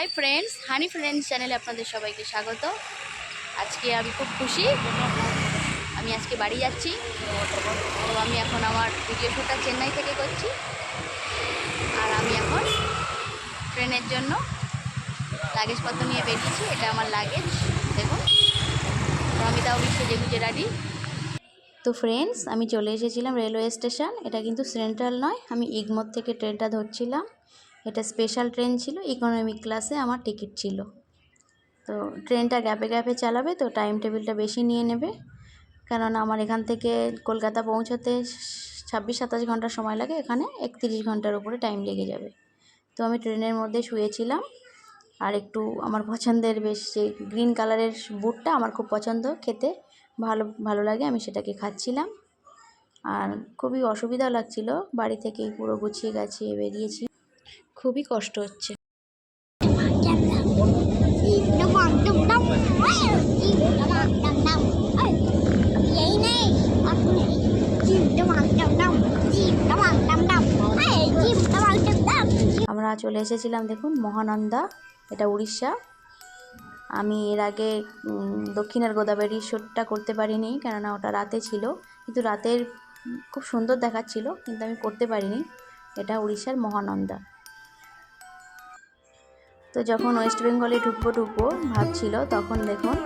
Hi friends, হানি friends চ্যানেলে আপনাদের সবাইকে স্বাগত। আজকে আমি খুব খুশি। আমি আজকে বাড়ি যাচ্ছি। তো আমি এখন আমার ভিডিও শ্যুটটা চেন্নাই থেকে করছি। আর আমি এখন ট্রেনের জন্য লাগেজপত্র নিয়ে বেরিয়েছি। এটা আমার লাগেজ, দেখুন। তো আমি তাও সেজে গুজে রাডি তো ফ্রেন্ডস আমি চলে এসেছিলাম রেলওয়ে স্টেশন এটা কিন্তু সেন্ট্রাল নয়, আমি ইগমোর থেকে ট্রেনটা ধরছিলাম। এটা স্পেশাল ট্রেন ছিল ইকোনমিক ক্লাসে আমার টিকিট ছিল। তো ট্রেনটা গ্যাপে গ্যাপে চালাবে, তো টাইম টেবিলটা বেশি নিয়ে নেবে। কেননা আমার এখান থেকে কলকাতা পৌঁছতে ছাব্বিশ সাতাশ ঘণ্টা সময় লাগে, এখানে একত্রিশ ঘণ্টার উপরে টাইম লেগে যাবে। তো আমি ট্রেনের মধ্যে শুয়েছিলাম, আর একটু আমার পছন্দের বেশ যে গ্রিন কালারের বুটটা আমার খুব পছন্দ, খেতে ভালো ভালো লাগে, আমি সেটাকে খাচ্ছিলাম। আর খুবই অসুবিধা লাগছিল, বাড়ি থেকেই পুরো গুছিয়ে গাছিয়ে বেরিয়েছি। খুবই কষ্ট হচ্ছে। আমরা চলে এসেছিলাম দেখুন মহানন্দা, এটা উড়িষ্যা। আমি এর আগে দক্ষিণের গোদাবরী শ্যুটটা করতে পারিনি, কেননা ওটা রাতে ছিল। কিন্তু রাতের খুব সুন্দর দেখাচ্ছিল, কিন্তু আমি করতে পারিনি। এটা উড়িষ্যার মহানন্দা। তো যখন ওয়েস্ট বেঙ্গলে ঢুকবো ঢুকবো, ভাবছিল, তখন দেখুন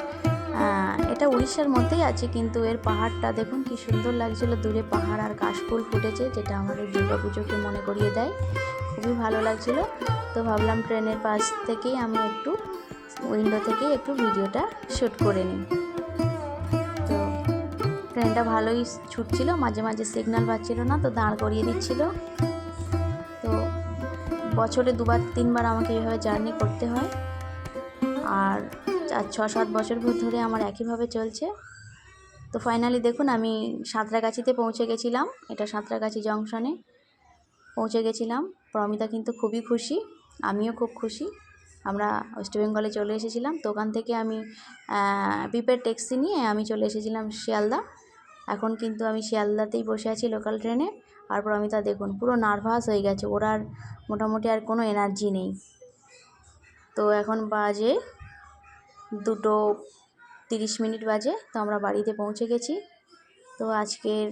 এটা উড়িষ্যার মধ্যেই আছে, কিন্তু এর পাহাড়টা দেখুন কি সুন্দর লাগছিল। দূরে পাহাড় আর কাশফুল ফুটেছে, যেটা আমাদের দুর্গাপুজোকে মনে করিয়ে দেয়। খুবই ভালো লাগছিল। তো ভাবলাম ট্রেনের পাশ থেকেই আমি একটু, উইন্ডো থেকে একটু ভিডিওটা শ্যুট করে নিই। তো ট্রেনটা ভালোই ছুটছিল, মাঝে মাঝে সিগন্যাল পাচ্ছিল না, তো দাঁড় করিয়ে দিচ্ছিল। বছরে দুবার, তিনবার আমাকে এইভাবে জার্নি করতে হয়। আর চার, ছ, সাত বছর ধরে আমার একইভাবে চলছে। তো ফাইনালি দেখুন, আমি সাঁতরাগাছিতে পৌঁছে গেছিলাম। এটা সাঁতরাগাছি জংশনে পৌঁছে গেছিলাম। প্রমিতা কিন্তু খুবই খুশি, আমিও খুব খুশি। আমরা ওয়েস্ট বেঙ্গলে চলে এসেছিলাম। তো ওখান থেকে আমি প্রিপেড ট্যাক্সি নিয়ে আমি চলে এসেছিলাম শিয়ালদা। এখন কিন্তু আমি শিয়ালদাতেই বসে আছি লোকাল ট্রেনে আর প্রমিতা দেখুন, পুরো নার্ভাস হয়ে গেছে, ওর আর মোটামুটি আর কোনো এনার্জি নেই। তো এখন বাজে দুটো তিরিশ মিনিট বাজে, তো আমরা বাড়িতে পৌঁছে গেছি। তো আজকের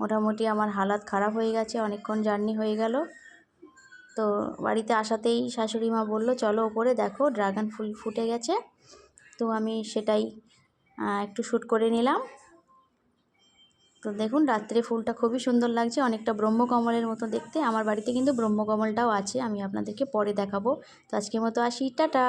মোটামুটি আমার হালাত খারাপ হয়ে গেছে, অনেকক্ষণ জার্নি হয়ে গেল। তো বাড়িতে আসাতেই শাশুড়ি মা বলল, চলো ওপরে দেখো ড্রাগন ফুল ফুটে গেছে। তো আমি সেটাই একটু শ্যুট করে নিলাম। তো দেখুন, রাত্রে ফুলটা খুবই সুন্দর লাগছে। অনেকটা ব্রহ্মকমলের মতো দেখতে। আমার বাড়িতে কিন্তু ব্রহ্মকমলটাও আছে, আমি আপনাদেরকে পরে দেখাবো। তো আজকের মতো আসি। টাটা!